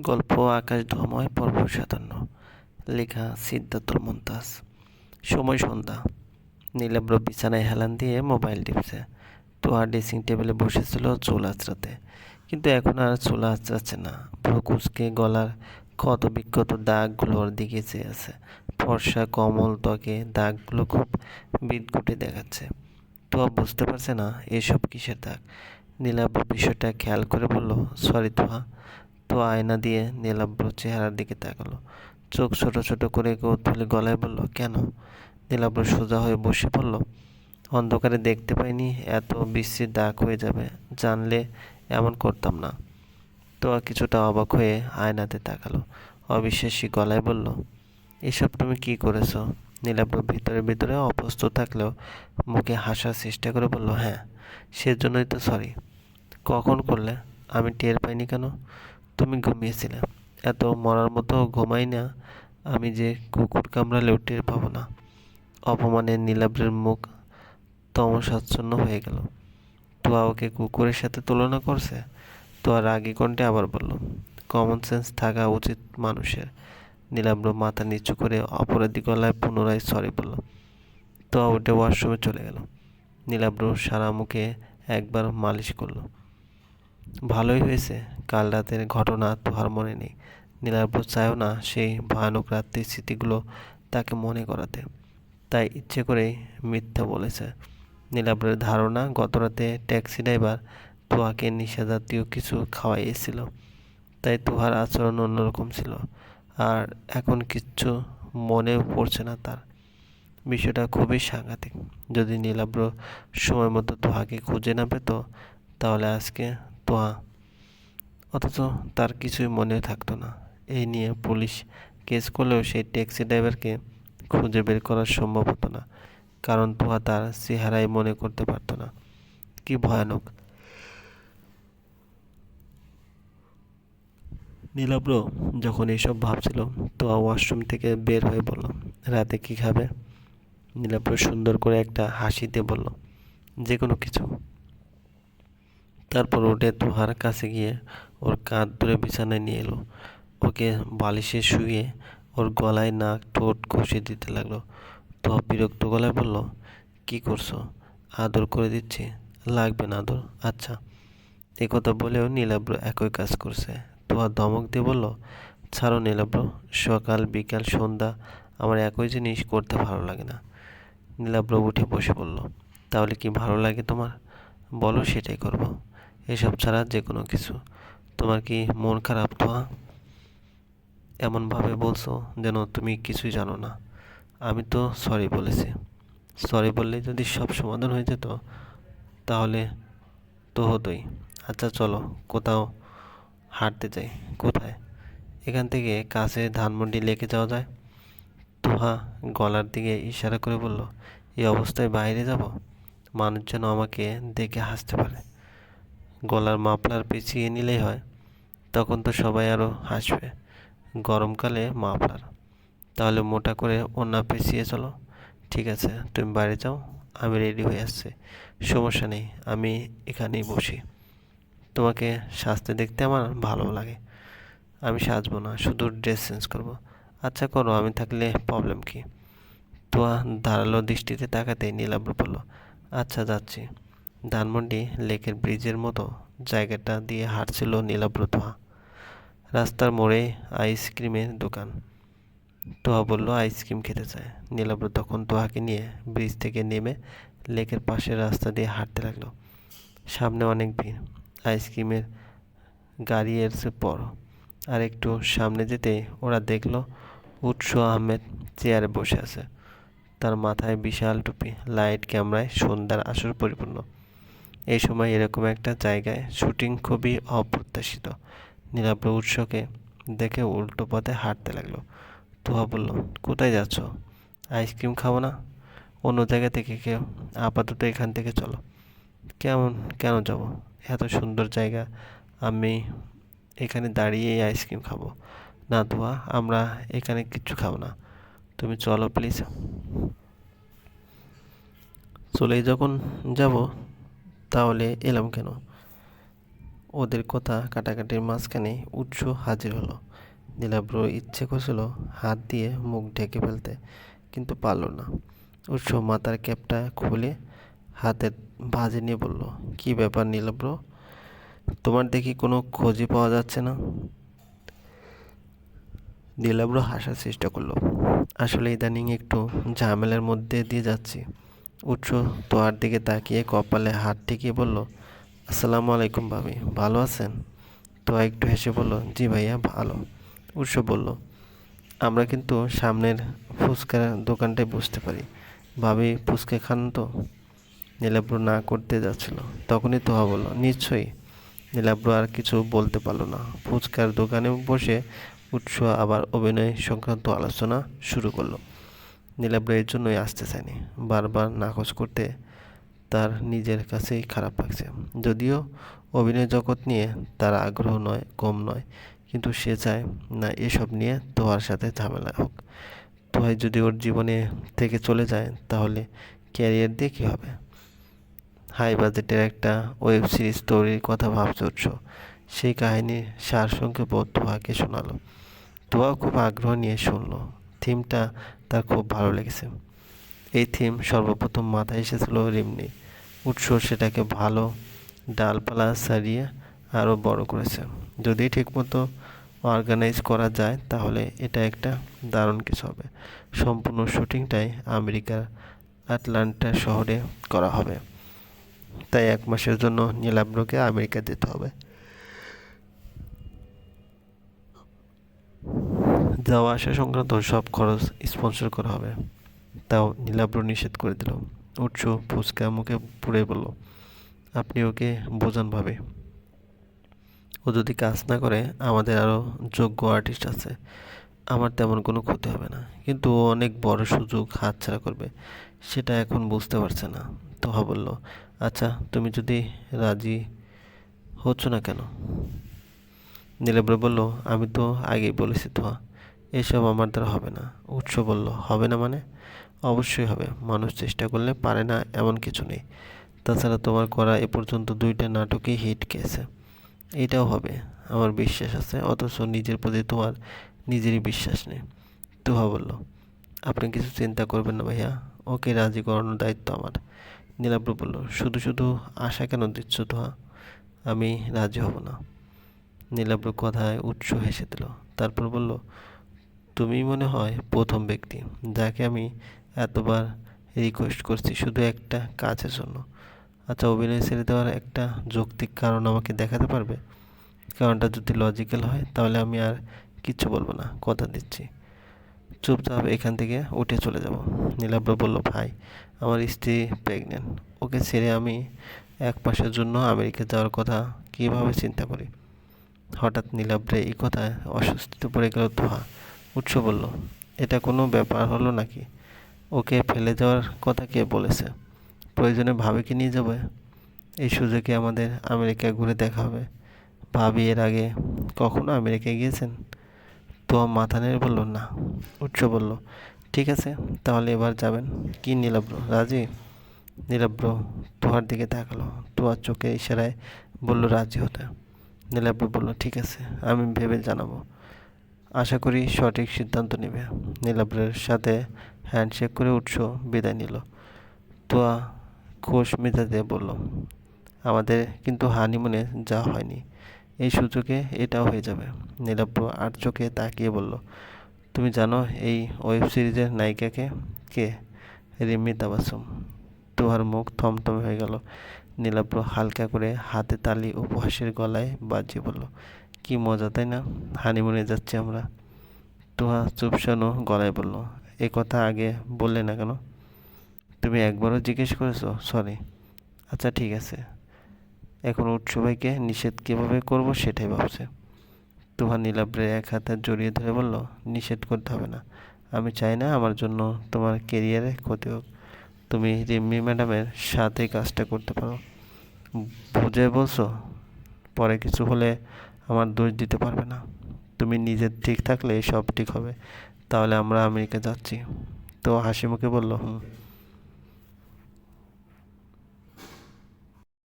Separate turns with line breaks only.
গল্প, আকাশ ধোয়াময় পর্ব সাতান্ন। লেখা সিদ্ধাতুল মন্তাজ। সময় সন্ধ্যা। নীলাব্র বিছানায় হেলান দিয়ে মোবাইল টিপছে। তোয়া ড্রেসিং টেবিলে বসেছিল চুল আঁচড়াতে। কিন্তু এখন আর চুল আঁচড়াচ্ছে না। ভ্রু কুচকে গলার ক্ষত বিক্ষত দাগগুলো ওর দিকে চেয়ে আছে। ফর্সা, কমল ত্বকে দাগগুলো খুব বিদঘুটে দেখাচ্ছে। তোয়া বুঝতে পারছে না, এসব কিসের দাগ? নীলাব্র বিষয়টা খেয়াল করে বলল, সরি তোয়া তো আয়না দিয়ে নীলাব্র চেহারার দিকে তাকালো। চোখ ছোট ছোট করে কৌতূহলী গলায় বলল, কেন? নীলাব্র সোজা হয়ে বসে পড়ল। অন্ধকারে দেখতে পাইনি, এত বিশ্রী দাগ হয়ে যাবে, জানলে এমন করতাম না। তো আর কিছুটা অবাক হয়ে আয়নাতে তাকালো। অবিশ্বাসী গলায় বলল, এসব তুমি কি করেছ? নীলাব্র ভিতরে ভিতরে অপ্রস্তুত থাকলেও মুখে হাসার চেষ্টা করে বলল হ্যাঁ সেজন্যই তো সরি। কখন করলে? আমি টের পাইনি কেন? তুমি ঘুমিয়েছিলে। এত মরার মতো ঘুমাই না, আমি যে কুকুর কামড়ালেও টের পাবো না অপমানে নীলাব্রের মুখ তমসাচ্ছন্ন হয়ে গেল। তোয়া ওকে কুকুরের সাথে তুলনা করছে? তোয়া রাগি কণ্ঠে আবার বলল কমন সেন্স থাকা উচিত মানুষের। নীলাব্র মাথা নিচু করে অপরাধী গলায় পুনরায় সরি বলল। তোয়া উঠে ওয়াশরুমে চলে গেল। নীলাব্র সারা মুখে একবার মালিশ করল। ভালোই হয়েছে। কাল রাতের ঘটনা তোহার মনে নেই। নীলাব্র চায়ও না সেই ভয়ানক রাত্রির স্মৃতিগুলো তাকে মনে করাতে। তাই ইচ্ছে করেই মিথ্যা বলেছে। নীলাব্রের ধারণা, গত রাতে ট্যাক্সি ড্রাইভার তোহাকে নিশাজাতীয় কিছু খাওয়াইয়েছিল। তাই তোহার আচরণ অন্যরকম ছিল। আর এখন কিচ্ছু মনেও পড়ছে না তার। বিষয়টা খুবই সাংঘাতিক। যদি নীলাব্র সময় মতো তোহাকে খুঁজে না পেত, তাহলে আজকে তোয়া অথচ তার কিছুই মনে থাকতো না। এই নিয়ে পুলিশ কেস করলেও সেই ট্যাক্সি ড্রাইভারকে খুঁজে বের করা সম্ভব হতো না, কারণ তোহা তার চেহারাই মনে করতে পারতো না। কি ভয়ানক। নীলাব্র যখন এইসব ভাবছিল তোয়া ওয়াশরুম থেকে বের হয়ে বলল, রাতে কি খাবে? নীলাব্র সুন্দর করে একটা হাসিতে বলল যে কোনো কিছু। তারপর উঠে তোহার কাছে গিয়ে ওর কাঁধ ধরে বিছানায় নিয়ে এলো। ওকে বালিশে শুয়ে ওর গলায় নাক ঠোঁট ঘষে দিতে লাগল। তো বিরক্ত গলায় বলল, কি করছ? আদর করে দিচ্ছি? লাগবে না আদর। আচ্ছা। এ কথা বলেও নীলাব্র একই কাজ করছে। তোয়া ধমক দিয়ে বলল, ছাড়ো নীলাব্র, সকাল বিকাল সন্ধ্যা আমার একই জিনিস করতে ভালো লাগে না। নীলাব্র উঠে বসে বলল, তাহলে কি ভালো লাগে তোমার? বলো সেটাই করব। এসব ছাড়া যে কোনো কিছু। তোমার কি মন খারাপ তো এমনভাবে বলছো যেন তুমি কিছুই জানো না। আমি তো সরি বলেছি। সরি বললে যদি সব সমাধান হয়ে যেত, তাহলে তো হতোই। আচ্ছা চলো, কোথাও হাঁটতে যাই। কোথায়? এখান থেকে কাছে ধানমন্ডি লেকে যাওয়া যায়। তোহা গলার দিকে ইশারা করে বলল, এই অবস্থায় বাইরে যাব? মানুষ যেন আমাকে দেখে হাসতে পারে। গলার মাফলার পেঁচিয়ে নিলেই হয়। তখন তো সবাই আরও হাসবে, গরমকালে মাফলার। তাহলে মোটা করে ওনা পেঁচিয়ে চলো। ঠিক আছে, তুমি বাইরে যাও, আমি রেডি হয়ে আসছি। সমস্যা নেই, আমি এখানেই বসি। তোমাকে সাজতে দেখতে আমার ভালো লাগে। আমি সাজবো না, শুধু ড্রেস চেঞ্জ করব। আচ্ছা করো, আমি থাকলে প্রবলেম কি? তোয়া ধারালো দৃষ্টিতে তাকাতেই নীলাব্র বলল আচ্ছা যাচ্ছি। ধানমন্ডি লেকের ব্রিজের মতো জায়গাটা দিয়ে হাঁটছিল নীলাব্র তোহা রাস্তার মোড়ে আইসক্রিমের দোকান। তোহা বলল, আইসক্রিম খেতে চায় নীলাব্র তখন তোহাকে নিয়ে ব্রিজ থেকে নেমে লেকের পাশের রাস্তা দিয়ে হাঁটতে লাগল। সামনে অনেক ভিড়। আইসক্রিমের গাড়ি এসে পর। আর একটু সামনে যেতে ওরা দেখল, উৎস আহমেদ চেয়ারে বসে আছে। তার মাথায় বিশাল টুপি, লাইট ক্যামেরায় সন্ধ্যার আসর পরিপূর্ণ। এই সময় এরকম একটা জায়গায় শুটিং খুবই অপ্রত্যাশিত। নীলাব্র উৎসকে দেখে উল্টো পথে হাঁটতে লাগল। তুহা বলল, কোথায় যাচ্ছ? আইসক্রিম খাব না? অন্য জায়গা থেকে কেউ আপাতত এখান থেকে চলো। কেমন, কেন যাব? এত সুন্দর জায়গা। আমি এখানে দাঁড়িয়েই আইসক্রিম খাব। না তুয়া আমরা এখানে কিচ্ছু খাব না। তুমি চলো, প্লিজ। চলেই যখন যাব তাহলে এলাম কেন? ওদের কথা কাটাকাটির মাঝখানে উৎস হাজির হলো। নীলাব্র ইচ্ছে করছিল হাত দিয়ে মুখ ঢেকে ফেলতে, কিন্তু পারল না। উৎস মাথার ক্যাপটা খুলে হাতের ভাজে নিয়ে বলল, কি ব্যাপার নীলাব্র তোমার দেখি কোনো খোঁজই পাওয়া যাচ্ছে না? নীলাব্র হাসার চেষ্টা করল, আসলে ইদানিং একটু ঝামেলার মধ্যে দিয়ে যাচ্ছি। উৎস তোয়ার দিকে তাকিয়ে কপালে হাত ঠেকিয়ে বলল, আসসালামু আলাইকুম ভাবি, ভালো আছেন? তো একটু হেসে বলল, জি ভাইয়া, ভালো। উৎস বলল, আমরা কিন্তু সামনের ফুচকার দোকানটাই বুঝতে পারি। ভাবি ফুচকা খান তো? নীলাব্র না করতে যাচ্ছিল। তখনই তোহা বলল, নিশ্চয়ই। নীলাব্র আর কিছু বলতে পারল না। ফুচকার দোকানে বসে উৎস আবার অভিনয় সংক্রান্ত আলোচনা শুরু করল। নীলাব্র এর জন্যই আসতে চায়নি। বারবার নাকচ করতে তার নিজের কাছেই খারাপ লাগছে। যদিও অভিনয় জগৎ নিয়ে তার আগ্রহ নয়, কম নয়, কিন্তু সে চায় না এসব নিয়ে তোহার সাথে ঝামেলা হোক। তোহাই যদি ওর জীবনে থেকে চলে যায়, তাহলে ক্যারিয়ার দিয়ে কী হবে? হাই বাজেটের একটা ওয়েব সিরিজ তৈরির কথা ভাবছে উৎস। সেই কাহিনীর সারসংক্ষেপ তোহাকে শোনালো। তোহাও খুব আগ্রহ নিয়ে শুনলো। থিমটা তার খুব ভালো লেগেছে। এই থিম সর্বপ্রথম মাথায় এসেছিল রিমনি। উৎস সেটাকে ভালো ডালপালা সারিয়ে আরও বড় করেছে। যদি ঠিকমতো অর্গানাইজ করা যায়, তাহলে এটা একটা দারুণ কিছু হবে। সম্পূর্ণ শুটিংটাই আমেরিকার আটলান্টা শহরে করা হবে। তাই এক মাসের জন্য নীলাব্রকে আমেরিকা যেতে হবে। যাওয়া আসা সংক্রান্ত সব খরচ স্পন্সর করা হবে। তাও নীলাব্র নিষেধ করে দিল। উৎস ফুচকা মুখে পুড়ে বলল, আপনি ওকে বোঝান ভাবে। ও যদি কাজ না করে, আমাদের আরও যোগ্য আর্টিস্ট আছে। আমার তেমন কোনো ক্ষতি হবে না। কিন্তু ও অনেক বড় সুযোগ হাতছাড়া করবে, সেটা এখন বুঝতে পারছে না। তোহা বলল আচ্ছা তুমি যদি রাজি হচ্ছ না কেন? নীলাব্র বলল, আমি তো আগেই বলেছি তোহা। এসব আমার দ্বারা হবে না। উৎস বলল, হবে না মানে? অবশ্যই হবে। মানুষ চেষ্টা করলে পারে না এমন কিছু নেই। তাছাড়া তোমার করা এ পর্যন্ত দুইটা নাটকই হিট খেয়েছে এটাও হবে, আমার বিশ্বাস আছে। অথচ নিজের প্রতি তোমার নিজেরই বিশ্বাস নেই। তুহা বলল, আপনি কিছু চিন্তা করবেন না ভাইয়া। ওকে রাজি করানোর দায়িত্ব আমার। নীলাব্র বলল, শুধু শুধু আশা কেন দিচ্ছ তোহা? আমি রাজি হব না। নীলাব্র কথায় উৎস হেসে দিল, তারপর বলল তুমি মনে হয় প্রথম ব্যক্তি যাকে আমি এতবার রিকোয়েস্ট করছি শুধু একটা কাজের জন্য। আচ্ছা অভিনয় ছেড়ে দেওয়ার একটা যৌক্তিক কারণ আমাকে দেখাতে পারবে? কারণটা যদি লজিক্যাল হয়, তাহলে আমি আর কিচ্ছু বলব না, কথা দিচ্ছি। চুপচাপ এখান থেকে উঠে চলে যাব। নীলাব্র বলল, ভাই, আমার স্ত্রী প্রেগনেন্ট ওকে ছেড়ে আমি এক মাসের জন্য আমেরিকা যাওয়ার কথা কীভাবে চিন্তা করি? হঠাৎ নীলাব্রে এই কথায় অস্বস্তিতে পড়ে গেল তোহা উৎস বলল, এটা কোনো ব্যাপার হলো নাকি? ওকে ফেলে যাওয়ার কথা কে বলেছে? প্রয়োজনে ভাবিকে নিয়ে যাবে? এই সুযোগে আমাদের আমেরিকা ঘুরে দেখা হবে। ভাবি এর আগে কখনো আমেরিকায় গিয়েছেন? তো মাথা নেড়ে বলল, না। উৎস বলল, ঠিক আছে, তাহলে এবার যাবেন। কি নীলাব্র, রাজি? নীলাব্র তোহার দিকে তাকালো। তোহার চোখে ইশারায় বলল, রাজি হতে। নীলাব্র বলল, ঠিক আছে, আমি ভেবে জানাব। আশা করি সঠিক সিদ্ধান্ত নেবে। নীলাব্রের সাথে হ্যান্ডশেক করে উৎস বিদায় নিল। তোয়া খোশ মেজাজে বলল, আমাদের কিন্তু হানিমুনে যা হয়নি। এই সুযোগে এটাও হয়ে যাবে। নীলাব্র আর চোখে তাকিয়ে বলল, তুমি জানো এই ওয়েব সিরিজের নায়িকাকে কে? রিমি তাবাসুম তোহার মুখ থমথমে হয়ে গেল। নীলাব্র হালকা করে হাতে তালি উপহাসের গলায় বাজিয়ে বলল কি মজা, তাই না? হানিমুনে যাচ্ছি আমরা। তোহা চুপসানো গলায় বলল। এ কথা আগে বললে না কেন? তুমি একবারও জিজ্ঞেস করেছ? সরি আচ্ছা ঠিক আছে। এখন উৎসবাইকে নিষেধ কীভাবে করব সেটাই ভাবছে। তোহা নীলাব্রে এক হাতে জড়িয়ে ধরে বলল, নিষেধ করতে হবে না। আমি চাই না আমার জন্য তোমার কেরিয়ারে ক্ষতি হোক। তুমি রিম্মি ম্যাডামের সাথে কাজটা করতে পারো। বুঝে বলছো? পরে কিছু হলে আমার দোষ দিতে পারবে না। তুমি নিজের ঠিক থাকলে সব ঠিক হবে। তাহলে আমরা আমেরিকা যাচ্ছি। তো হাসি মুখে বলল, হুম।